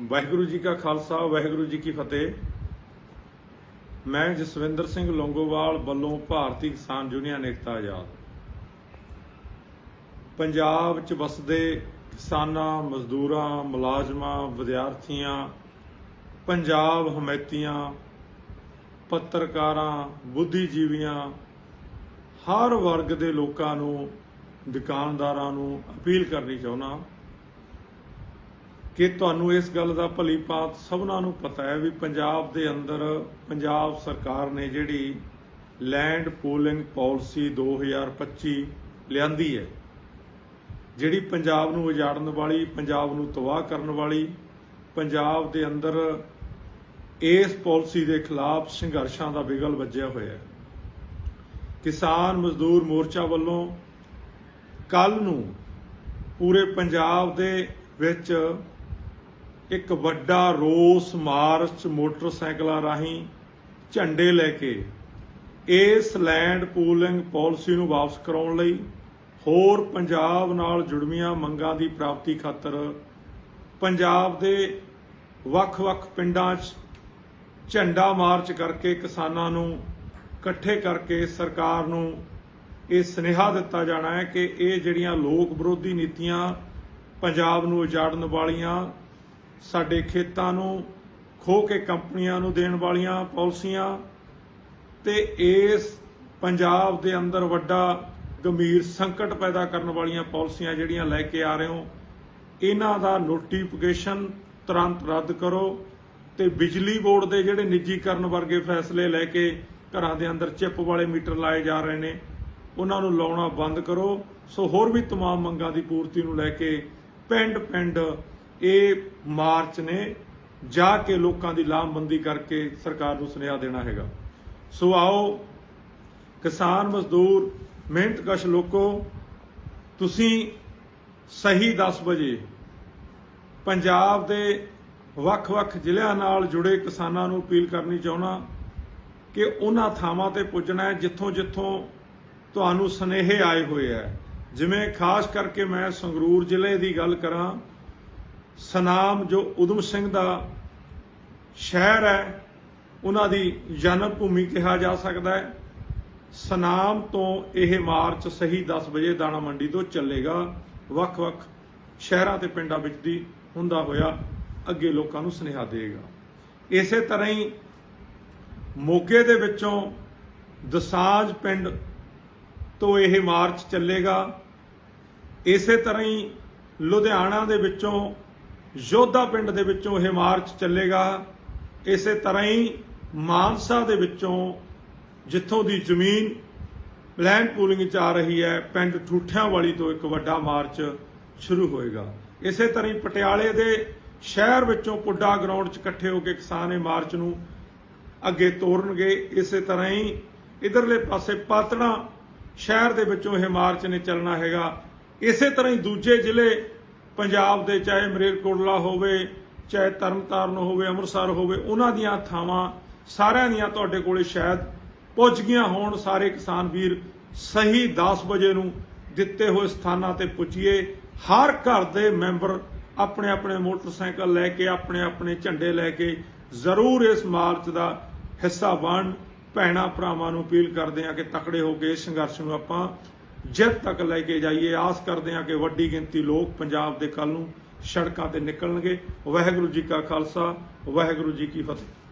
ਵਾਹਿਗੁਰੂ ਜੀ ਕਾ ਖਾਲਸਾ, ਵਾਹਿਗੁਰੂ ਜੀ ਕੀ ਫਤਿਹ। ਮੈਂ ਜਸਵਿੰਦਰ ਸਿੰਘ ਲੌਂਗੋਵਾਲ ਵੱਲੋਂ ਭਾਰਤੀ ਕਿਸਾਨ ਯੂਨੀਅਨ ਏਕਤਾ ਆਜ਼ਾਦ। ਪੰਜਾਬ 'ਚ ਵਸਦੇ ਕਿਸਾਨਾਂ, ਮਜ਼ਦੂਰਾਂ, ਮੁਲਾਜ਼ਮਾਂ, ਵਿਦਿਆਰਥੀਆਂ, ਪੰਜਾਬ ਹਮੈਤੀਆਂ, ਪੱਤਰਕਾਰਾਂ, ਬੁੱਧੀਜੀਵੀਆਂ, ਹਰ ਵਰਗ ਦੇ ਲੋਕਾਂ ਨੂੰ, ਦੁਕਾਨਦਾਰਾਂ ਨੂੰ ਅਪੀਲ ਕਰਨੀ ਚਾਹੁੰਦਾ ਕਿ ਤੁਹਾਨੂੰ ਇਸ ਗੱਲ ਦਾ ਭਲੀ ਭਾਤ ਸਭਨਾਂ ਨੂੰ ਪਤਾ ਹੈ ਵੀ ਪੰਜਾਬ ਦੇ ਅੰਦਰ ਪੰਜਾਬ ਸਰਕਾਰ ਨੇ ਜਿਹੜੀ ਲੈਂਡ ਪੂਲਿੰਗ ਪਾਲਿਸੀ 2025 ਲਿਆਂਦੀ ਹੈ, ਜਿਹੜੀ ਪੰਜਾਬ ਨੂੰ ਉਜਾੜਨ ਵਾਲੀ, ਪੰਜਾਬ ਨੂੰ ਤਬਾਹ ਕਰਨ ਵਾਲੀ, ਪੰਜਾਬ ਦੇ ਅੰਦਰ ਇਸ ਪਾਲਿਸੀ ਦੇ ਖਿਲਾਫ ਸੰਘਰਸ਼ਾਂ ਦਾ ਬਿਗਲ ਵੱਜਿਆ ਹੋਇਆ ਹੈ। ਕਿਸਾਨ ਮਜ਼ਦੂਰ ਮੋਰਚਾ ਵੱਲੋਂ ਕੱਲ ਨੂੰ ਪੂਰੇ ਪੰਜਾਬ ਦੇ ਵਿੱਚ ਇੱਕ ਵੱਡਾ ਰੋਸ ਮਾਰਚ ਮੋਟਰਸਾਈਕਲਾਂ ਰਾਹੀਂ ਝੰਡੇ ਲੈ ਕੇ ਇਸ ਲੈਂਡ ਪੂਲਿੰਗ ਪਾਲਿਸੀ ਨੂੰ ਵਾਪਸ ਕਰਾਉਣ ਲਈ ਹੋਰ ਪੰਜਾਬ ਨਾਲ ਜੁੜਵੀਆਂ ਮੰਗਾਂ ਦੀ ਪ੍ਰਾਪਤੀ ਖਾਤਰ ਪੰਜਾਬ ਦੇ ਵੱਖ-ਵੱਖ ਪਿੰਡਾਂ 'ਚ ਝੰਡਾ ਮਾਰਚ ਕਰਕੇ ਕਿਸਾਨਾਂ ਨੂੰ ਇਕੱਠੇ ਕਰਕੇ ਸਰਕਾਰ ਨੂੰ ਇਹ ਸੁਨੇਹਾ ਦਿੱਤਾ ਜਾਣਾ ਹੈ ਕਿ ਇਹ ਜਿਹੜੀਆਂ ਲੋਕ ਵਿਰੋਧੀ ਨੀਤੀਆਂ ਪੰਜਾਬ ਨੂੰ ਉਜਾੜਨ ਵਾਲੀਆਂ ਸਾਡੇ ਖੇਤਾਂ ਨੂੰ ਖੋ ਕੇ ਕੰਪਨੀਆਂ ਨੂੰ ਦੇਣ ਵਾਲੀਆਂ ਪਾਲਿਸੀਆਂ ਤੇ ਇਸ ਪੰਜਾਬ ਦੇ ਅੰਦਰ ਵੱਡਾ ਗੰਭੀਰ ਸੰਕਟ ਪੈਦਾ ਕਰਨ ਵਾਲੀਆਂ ਪਾਲਿਸੀਆਂ ਜਿਹੜੀਆਂ ਲੈ ਕੇ ਆ ਰਹੇ ਹੋ ਇਹਨਾਂ ਦਾ ਨੋਟੀਫਿਕੇਸ਼ਨ ਤੁਰੰਤ ਰੱਦ ਕਰੋ ਤੇ ਬਿਜਲੀ ਬੋਰਡ ਦੇ ਜਿਹੜੇ ਨਿੱਜੀਕਰਨ ਵਰਗੇ ਫੈਸਲੇ ਲੈ ਕੇ ਘਰਾਂ ਦੇ ਅੰਦਰ ਚਿੱਪ ਵਾਲੇ ਮੀਟਰ ਲਾਏ ਜਾ ਰਹੇ ਨੇ ਉਹਨਾਂ ਨੂੰ ਲਾਉਣਾ ਬੰਦ ਕਰੋ ਸੋ ਹੋਰ ਵੀ तमाम ਮੰਗਾਂ ਦੀ ਪੂਰਤੀ ਨੂੰ ਲੈ ਕੇ ਪਿੰਡ ਪਿੰਡ ਇਹ ਮਾਰਚ ਨੇ ਜਾ ਕੇ ਲੋਕਾਂ ਦੀ ਲਾਮਬੰਦੀ ਕਰਕੇ ਸਰਕਾਰ ਨੂੰ ਸੁਨੇਹਾ ਦੇਣਾ ਹੈਗਾ। ਸੋ ਆਓ, ਕਿਸਾਨ ਮਜ਼ਦੂਰ, ਮਿਹਨਤਕਸ਼ ਲੋਕੋ, ਤੁਸੀਂ ਸਹੀ 10 ਵਜੇ ਪੰਜਾਬ ਦੇ ਵੱਖ-ਵੱਖ ਜ਼ਿਲ੍ਹਿਆਂ ਨਾਲ ਜੁੜੇ ਕਿਸਾਨਾਂ ਨੂੰ ਅਪੀਲ ਕਰਨੀ ਚਾਹੁੰਦਾ ਕਿ ਉਹਨਾਂ ਥਾਵਾਂ ਤੇ ਪੁੱਜਣਾ ਹੈ ਜਿੱਥੋਂ ਜਿੱਥੋਂ ਤੁਹਾਨੂੰ ਸਨੇਹੇ ਆਏ ਹੋਏ ਹੈ। ਜਿਵੇਂ ਖਾਸ ਕਰਕੇ ਮੈਂ ਸੰਗਰੂਰ ਜ਼ਿਲ੍ਹੇ ਦੀ ਗੱਲ ਕਰਾਂ ਸਨਾਮ ਜੋ ਉਦਮ ਸਿੰਘ ਦਾ ਸ਼ਹਿਰ ਹੈ, ਉਹਨਾਂ ਦੀ ਜਨਮ ਭੂਮੀ ਕਿਹਾ ਜਾ ਸਕਦਾ ਹੈ। ਸਨਾਮ ਤੋਂ ਇਹ ਮਾਰਚ ਸਹੀ 10 ਵਜੇ ਦਾਣਾ ਮੰਡੀ ਤੋਂ ਚੱਲੇਗਾ। ਵੱਖ-ਵੱਖ ਸ਼ਹਿਰਾਂ ਤੇ ਪਿੰਡਾਂ ਵਿੱਚ ਦੀ ਹੁੰਦਾ ਹੋਇਆ ਅੱਗੇ ਲੋਕਾਂ ਨੂੰ ਸੁਨੇਹਾ ਦੇਗਾ। ਇਸੇ ਤਰ੍ਹਾਂ ਹੀ ਮੋਗੇ ਦੇ ਵਿੱਚੋਂ ਦਸਾਂਜ ਪਿੰਡ ਤੋਂ ਇਹ ਮਾਰਚ ਚੱਲੇਗਾ। ਇਸੇ ਤਰ੍ਹਾਂ ਹੀ ਲੁਧਿਆਣਾ ਦੇ ਵਿੱਚੋਂ ਯੋਧਾ ਪਿੰਡ ਦੇ ਵਿੱਚੋਂ ਇਹ ਮਾਰਚ ਚੱਲੇਗਾ। ਇਸੇ ਤਰ੍ਹਾਂ ਹੀ ਮਾਨਸਾ ਦੇ ਵਿੱਚੋਂ ਜਿੱਥੋਂ ਦੀ ਜ਼ਮੀਨ ਲੈਂਡ ਪੂਲਿੰਗ ਚ ਆ ਰਹੀ ਹੈ, ਪਿੰਡ ਠੂਠਿਆਂ ਵਾਲੀ ਤੋਂ ਇੱਕ ਵੱਡਾ ਮਾਰਚ ਸ਼ੁਰੂ ਹੋਏਗਾ। ਇਸੇ ਤਰ੍ਹਾਂ ਹੀ ਪਟਿਆਲੇ ਦੇ ਸ਼ਹਿਰ ਵਿੱਚੋਂ ਪੁੱਡਾ ਗਰਾਊਂਡ 'ਚ ਇਕੱਠੇ ਹੋ ਕੇ ਕਿਸਾਨ ਇਹ ਮਾਰਚ ਨੂੰ ਅੱਗੇ ਤੋਰਨਗੇ ਇਸੇ ਤਰ੍ਹਾਂ ਹੀ ਇਧਰਲੇ ਪਾਸੇ ਪਾਤੜਾ ਸ਼ਹਿਰ ਦੇ ਵਿੱਚੋਂ ਇਹ ਮਾਰਚ ਨੇ ਚੱਲਣਾ ਹੈਗਾ। ਇਸੇ ਤਰ੍ਹਾਂ ਹੀ ਦੂਜੇ ਜ਼ਿਲ੍ਹੇ ਪੰਜਾਬ ਦੇ ਚਾਹੇ ਮਰੇਲਕੋਟਲਾ ਹੋਵੇ, ਚਾਹੇ ਤਰਨਤਾਰਨ ਹੋਵੇ, ਅੰਮ੍ਰਿਤਸਰ ਹੋਵੇ, ਉਹਨਾਂ ਦੀਆਂ ਥਾਵਾਂ ਸਾਰਿਆਂ ਦੀਆਂ ਤੁਹਾਡੇ ਕੋਲੇ ਸ਼ਾਇਦ ਪੁੱਜ ਗਈਆਂ ਹੋਣ। ਸਾਰੇ ਕਿਸਾਨ ਵੀਰ ਸਹੀ 10 ਵਜੇ ਨੂੰ ਦਿੱਤੇ ਹੋਏ ਸਥਾਨਾਂ ਤੇ ਪੁੱਜੀਏ। ਹਰ ਘਰ ਦੇ ਮੈਂਬਰ ਆਪਣੇ ਆਪਣੇ ਮੋਟਰਸਾਈਕਲ ਲੈ ਕੇ, ਆਪਣੇ ਆਪਣੇ ਝੰਡੇ ਲੈ ਕੇ ਜ਼ਰੂਰ ਇਸ ਮਾਰਚ ਦਾ ਹਿੱਸਾ ਬਣ ਭੈਣਾ ਭਰਾਵਾਂ ਨੂੰ ਅਪੀਲ ਕਰਦੇ ਆ ਕਿ ਤਕੜੇ ਹੋ ਕੇ ਇਸ ਸੰਘਰਸ਼ ਨੂੰ ਆਪਾਂ ਜਿੱਤ ਤੱਕ ਲੈ ਕੇ ਜਾਈਏ, ਆਸ ਕਰਦੇ ਹਾਂ ਕਿ ਵੱਡੀ ਗਿਣਤੀ ਲੋਕ ਪੰਜਾਬ ਦੇ ਕੱਲ ਨੂੰ ਸੜਕਾਂ ਤੇ ਨਿਕਲਣਗੇ। ਵਾਹਿਗੁਰੂ ਜੀ ਕਾ ਖਾਲਸਾ, ਵਾਹਿਗੁਰੂ ਜੀ ਕੀ ਫਤਿਹ।